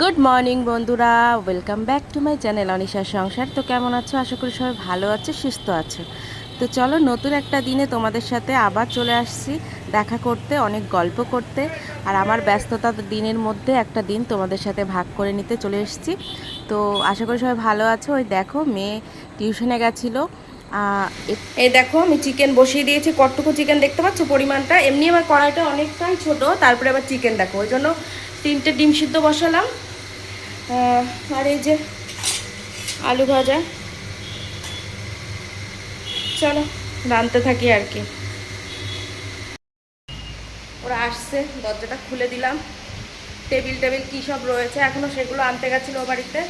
Good morning বন্ধুরা, welcome back to my channel অনিশার সংসার। তো কেমন আছো? আশা করি সবাই ভালো আছো, সুস্থ আছো। তো চলো নতুন একটা দিনে তোমাদের সাথে আবার চলে আসছি, দেখা করতে, অনেক গল্প করতে। আর আমার ব্যস্ততার দিনের মধ্যে একটা দিন তোমাদের সাথে ভাগ করে নিতে চলে এসেছি। তো আশা করি সবাই ভালো আছো। ওই দেখো, মেয়ে টিউশনে গেছিল। এই দেখো, আমি চিকেন বসিয়ে দিয়েছি কটটুকু চিকেন দেখতে পাচ্ছ পরিমাণটা? এমনি আমার কড়াইটা অনেকটাই ছোট, তারপরে আবার চিকেন দেখো। ওই জন্য তিনটে ডিম সিদ্ধ বসালাম। আর এই যে আলু ভাজা। চলো রাঁধতে থাকি আর কি। ওরা আসছে, দরজাটা খুলে দিলাম। টেবিল টেবিল কী সব রয়েছে? এখনও সেগুলো আনতে গেছিল ও বাড়িতে।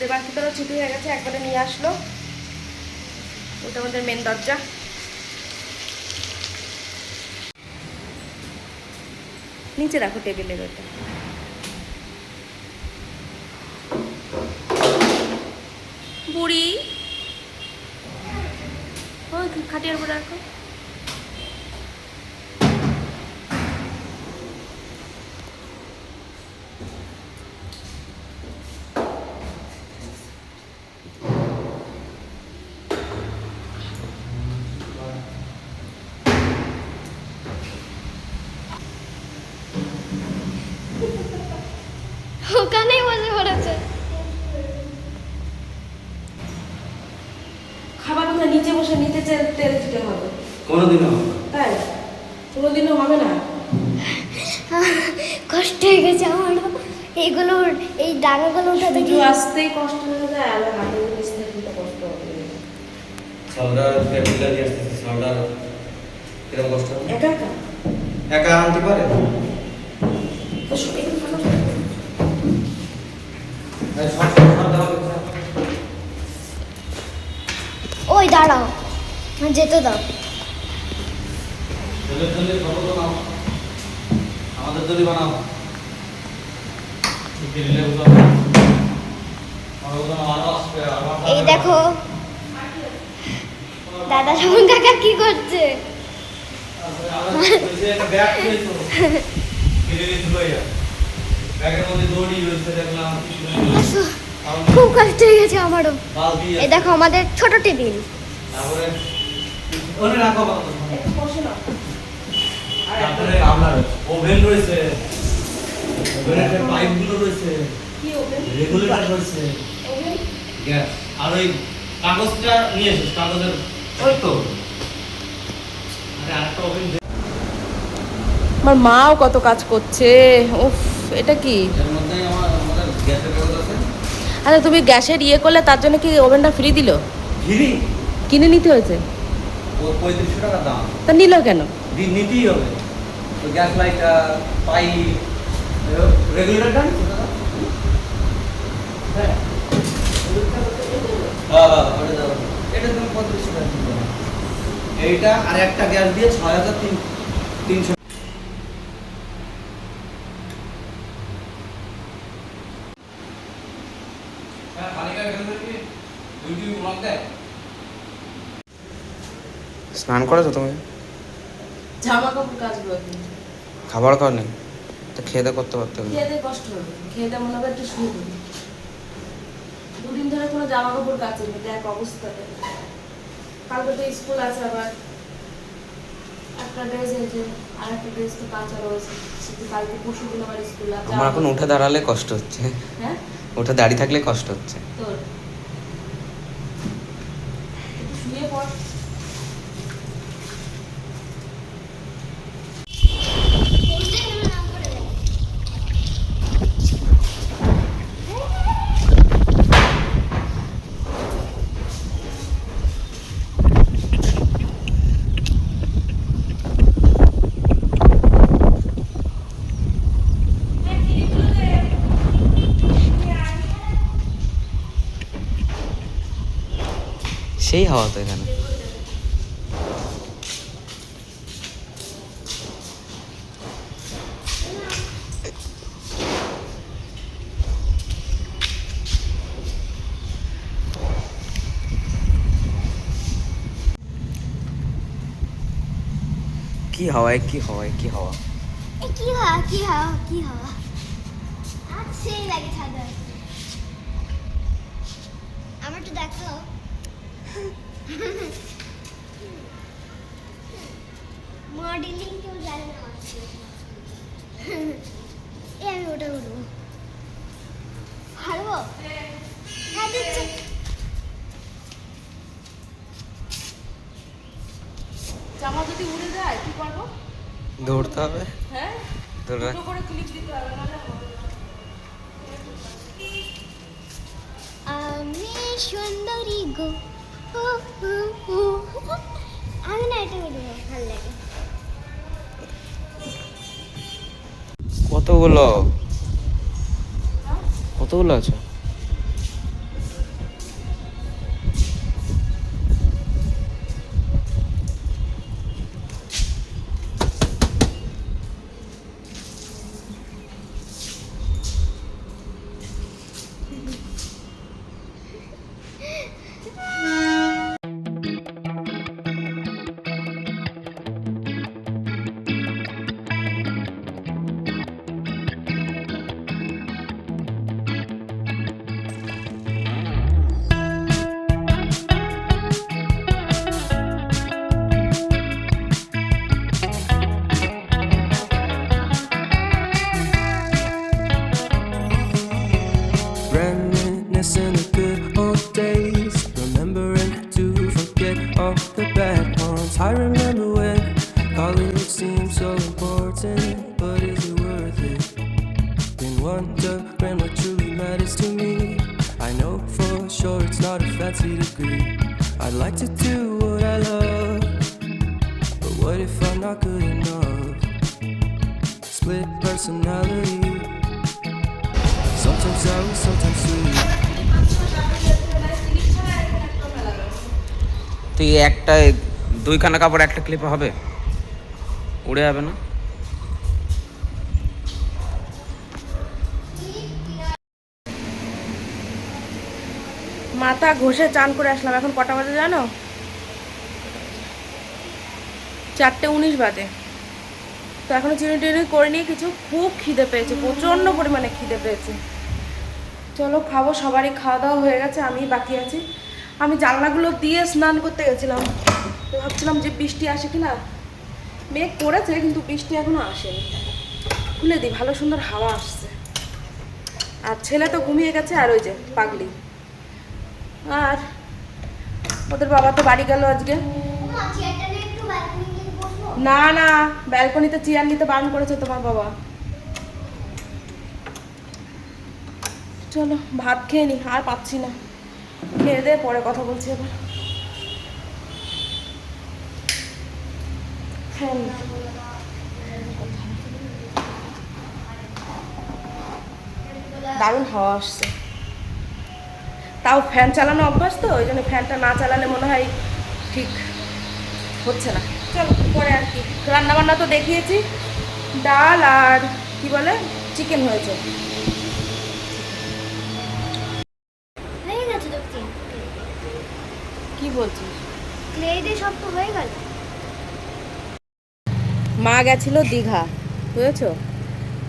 দেবাঙ্কিতারও ছুটি হয়ে গেছে, একবারে নিয়ে আসলো। ওটা আমাদের মেন দরজা। নিচে রাখো টেবিলের ওটা বুড়ি। ওই খাটিয়ার উপরে রাখো ওখানেই বসে পড়েছে খাবার নিচে বসে নিচে তেল তেল দিতে হবে। কোনোদিনও হবে না। তাই? কোনোদিনও হবে না? কষ্ট হয়ে গেছে আমারও। এইগুলো এই ডাঙাগুলো উঠাতে একটু গিয়ে আসতেই কষ্ট হয়ে যায় আবার হাতে নিচে কিন্তু কষ্ট হবে। সলডার ক্যাপিটাল নিয়ে আসতেছে সলডার কীরকম কষ্ট একা একা? একা আনতে পারে? তো সব সব সব যেতে দাও। ফটো বানাও। আমাদের দলি বানাও। এই দেখো দাদা সমন কাকা কি করছে? খুব কষ্ট হয়ে গেছে আমারও। এই দেখো আমাদের ছোট টেবিল। রাখো বাবা। একটু বসে নাও। আর তারপরে আপনার ওভেন রয়েছে ওভেনের যে পাইপগুলো রয়েছে কি ওভেন? রেগুলেটর রয়েছে। ওভেন? গ্যাস। আর ওই কাগজটা নিয়ে এসেছিস কাগজের ওই তো। আরে আরেকটা ওভেন আমার মাও কত কাজ করছে। উফ এটা কি? এর মধ্যেই আমার আমাদের গ্যাসের কাগজ আছে। আচ্ছা তুমি গ্যাসের ইয়ে করলে তার জন্য কি ওভেনটা ফ্রি দিল? ঘিরি কিনে নিতে হয়েছে? পঁয়ত্রিশশো টাকা দাম। তা নিল কেন? নিতেই হবে। তো গ্যাস লাইটটা পাইপ রেগুলেটরটা হ্যাঁ। হ্যাঁ হ্যাঁ। এটা তুমি পঁয়ত্রিশশো টাকা এইটা আর একটা গ্যাস দিয়ে ছয় হাজার তিন তিনশো স্নান করেছ তুমি? জামা কাপড় কাচবো খাবার খাও নেই? তো খেয়ে দিয়ে করতে পারতে হবে। খেয়ে দিয়ে কষ্ট হবে। খেয়ে দিয়ে মনে হবে একটু শুয়ে দুদিন ধরে কোনো জামা কাপড় কাচেনি। দেখ অবস্থাতে কালকে তো স্কুল আছে আবার। একটা ড্রেস আর একটা ড্রেস তো কাঁচা রয়েছে। কালকে পরশু দিন আবার স্কুল আছে। আমার এখন উঠে দাঁড়ালে কষ্ট হচ্ছে। হ্যাঁ? উঠে দাঁড়িয়ে থাকলে কষ্ট হচ্ছে। তোর। শুয়ে পড় সেই হাওয়া তো এখানে। কি হাওয়ায় কি হাওয়ায় কি হাওয়া? কি হাওয়া কি হাওয়া কি হাওয়া? আমার তো দেখো মডেলিং কেউ জানে না আমার আমি ওটা উঠবো হারবো হ্যাঁ দিচ্ছে জামা যদি উড়ে যায় কি করব দৌড়তে হবে হ্যাঁ দৌড়ে করে ক্লিপ দিতে হবে। আমি সুন্দরী গো। আমি না কতগুলো? কতগুলো আছে? Matters to me. I know for sure it's not a fancy degree. I'd like to do what I love, but what if I'm not good enough? Split personality. Sometimes sour, sometimes sweet. তুই একটা দুইখানা কাপড় একটা ক্লিপে হবে উড়ে যাবে না মাথা ঘষে চান করে আসলাম। এখন কটা বাজে জানো? চারটে উনিশ বাজে। তো এখনও চিনি টিনি করিনি, কিছু খুব খিদে পেয়েছে, প্রচণ্ড পরিমাণে খিদে পেয়েছে। চলো খাব, সবারই খাওয়া দাওয়া হয়ে গেছে, আমি বাকি আছি। আমি জানলাগুলো দিয়ে স্নান করতে গেছিলাম। তো ভাবছিলাম যে বৃষ্টি আসে কি না মেঘ করেছে, কিন্তু বৃষ্টি এখনও আসেনি। খুলে দিই, ভালো সুন্দর হাওয়া আসছে। আর ছেলে তো ঘুমিয়ে গেছে, আর ওই যে পাগলি। আর ওদের বাবা তো বাড়ি গেল আজকে? না না, ব্যালকনিতে চেয়ার নিতে বারণ করেছে তোমার বাবা। চলো, ভাত খেয়ে নি, আর পাচ্ছি না। খেয়ে দে পরে কথা বলছি এবার ফ্যান দারুণ হাওয়া আসছে। তাও ফ্যান চালানো অভ্যাস তো ওই জন্য ফ্যানটা না চালালে মনে হয় ঠিক হচ্ছে না। চলো পরে আর কি। রান্না বান্না তো দেখিয়েছি। ডাল আর কি বলে চিকেন হয়েছে। হয়ে। কি বলছিস? clay দিয়ে সব তো হয়ে গেল। মা গেছিল দীঘা বুঝেছ?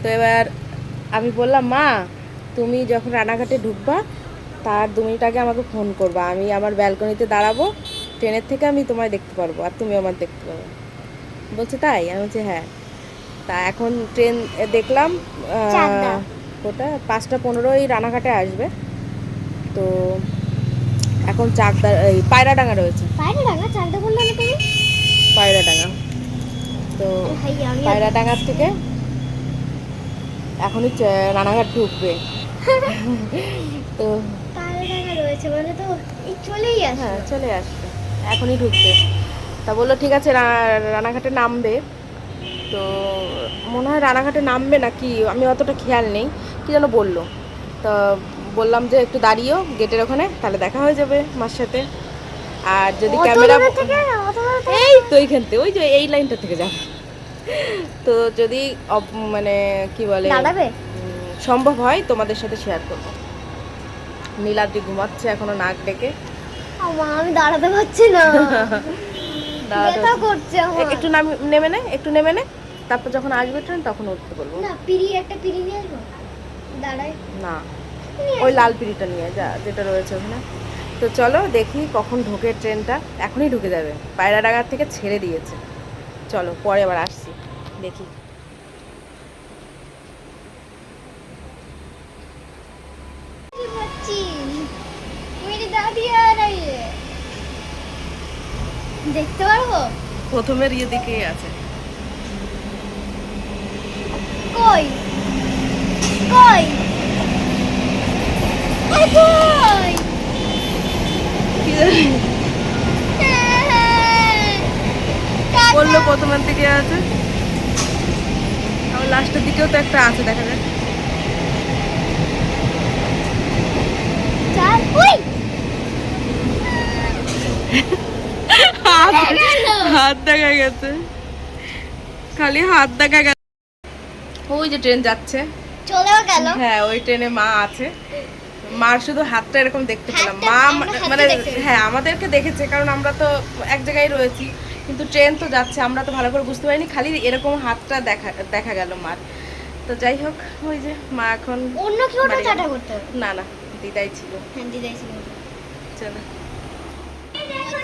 তো এবার আমি বললাম মা তুমি যখন রানাঘাটে ঢুকবা তার দু মিনিট আগে আমাকে ফোন করবা। আমি আমার ব্যালকনিতে দাঁড়াবো ট্রেনের থেকে আমি তোমায় দেখতে পারব আর তুমি আমার দেখতে পারবে বলছে তাই? আমি বলছি হ্যাঁ। তা এখন ট্রেন দেখলাম। কোটা পাঁচটা পনেরোই রানাঘাটে আসবে। তো এখন চাকদা এই পায়রাডাঙ্গা রয়েছে। রাখা চালটা বললে তুমি পায়রাডাঙ্গা। তো পায়রাডাঙ্গার থেকে এখনই রানাঘাট ঢুকবে। তো রয়েছে মানে তো চলেই আসে। হ্যাঁ চলে আসবে এখনই ঢুকবে। তা বলল ঠিক আছে রানাঘাটে নামবে। তো মনে হয় রানাঘাটে নামবে না কি আমি অতটা খেয়াল নেই। কি যেন বলল। তো বললাম যে একটু দাঁড়িয়েও গেটের ওখানে তাহলে দেখা হয়ে যাবে মার সাথে। আর যদি ক্যামেরা এই তো এইখান থেকে ওই যে এই লাইনটা থেকে যাবে। তো যদি মানে কি বলে সম্ভব হয় তোমাদের সাথে শেয়ার করব। নীলাদ্রি ঘুমাচ্ছে এখনও নাক ডেকে। আমা আমি দাঁড়াতে পারছি না। ব্যথা করছে একটু নাম নে একটু নেমে নে। তারপর যখন আসবে ট্রেন তখন উঠতে বলব। না পিড়ি একটা পিড়ি নিয়ে আসব? দাঁড়াই। না ওই লাল পিড়িটা নিয়ে যা যেটা রয়েছে ওখানে। তো চলো দেখি কখন ঢোকে ট্রেনটা এখনই ঢুকে যাবে। পায়রা ডাগার থেকে ছেড়ে দিয়েছে। চলো পরে আবার আসছি। দেখি কি পাচ্ছি মেরে দাঁড়িয়ে আর ইয়ে। দেখতে পারব? প্রথমের ইয়ে দিকেই আছে। কই? কই? কই বলল প্রথমের দিকে আছে। আবার লাস্টের দিকেও তো একটা আছে দেখা যায় চাল ওই হাত গেল। হাত দেখা গেছে। খালি হাত দেখা গেছে। ওই যে ট্রেন যাচ্ছে। চলেও গেল। হ্যাঁ ওই ট্রেনে মা আছে। মার শুধু হাতটা এরকম দেখতে পেলাম। মা মানে হ্যাঁ আমাদেরকে দেখেছে কারণ আমরা তো এক জায়গায় রয়েছি। কিন্তু ট্রেন তো যাচ্ছে আমরা তো ভালো করে বুঝতে পারিনি খালি এরকম হাতটা দেখা দেখা গেল মার। তো যাই হোক ওই যে মা এখন অন্য না বাড়ি টাটা করতে না না দিদাই ছিল। হ্যাঁ দিদাই ছিল। চলো।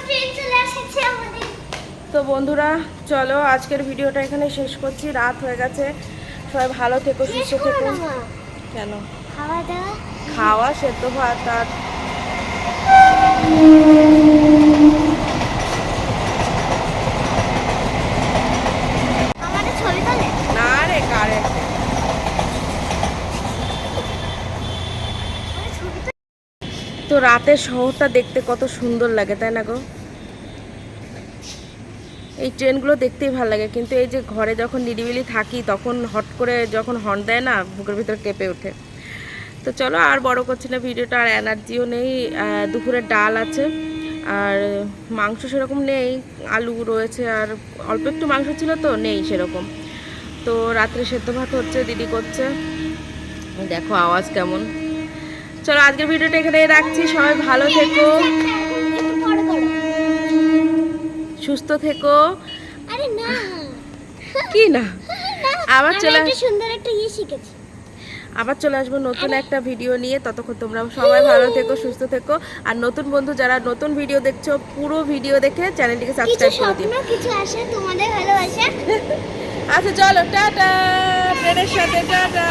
ট্রেন চলে এসেছে আমাদের। তো বন্ধুরা চলো আজকের ভিডিওটা এখানে শেষ করছি। রাত হয়ে গেছে। সবাই ভালো থেকো সুস্থ থেকো। কেন? খাওয়া খাওয়া সেদ্ধ ভাত আর না রে কারেন্ট তো রাতের শহরটা দেখতে কত সুন্দর লাগে তাই না গো? এই ট্রেনগুলো দেখতেই ভালো লাগে। কিন্তু এই যে ঘরে যখন নিরিবিলি থাকি, তখন হট করে যখন হর্ন দেয় না, বুকের ভিতর কেঁপে ওঠে। তো চলো আর বড় করছি না, ভিডিওটা আর এনার্জিও নেই দুপুরে ডাল আছে, আর মাংস সেরকম নেই, আলু রয়েছে, আর অল্প একটু মাংস ছিল তো, নেই সেরকম। তো রাত্রে সেদ্ধ ভাত হচ্ছে, দিদি করছে। দেখো আওয়াজ কেমন। চলো আজকের ভিডিওটা এখানে রাখছি, সবাই ভালো থেকো। সুস্থ থেকো। আরে না। কি না? আবার চলে সুন্দর একটা ইয়ে শিখেছি। আবার চলে আসব নতুন একটা ভিডিও নিয়ে। ততক্ষণ তোমরা সবাই ভালো থেকো সুস্থ থেকো। আর নতুন বন্ধু যারা নতুন ভিডিও দেখছ পুরো ভিডিও দেখে চ্যানেলটিকে সাবস্ক্রাইব করে দিও। কিছু আসে তোমাদের ভালোবাসা। আচ্ছা চলো টাটা! ট্রেনের সাথে টাটা!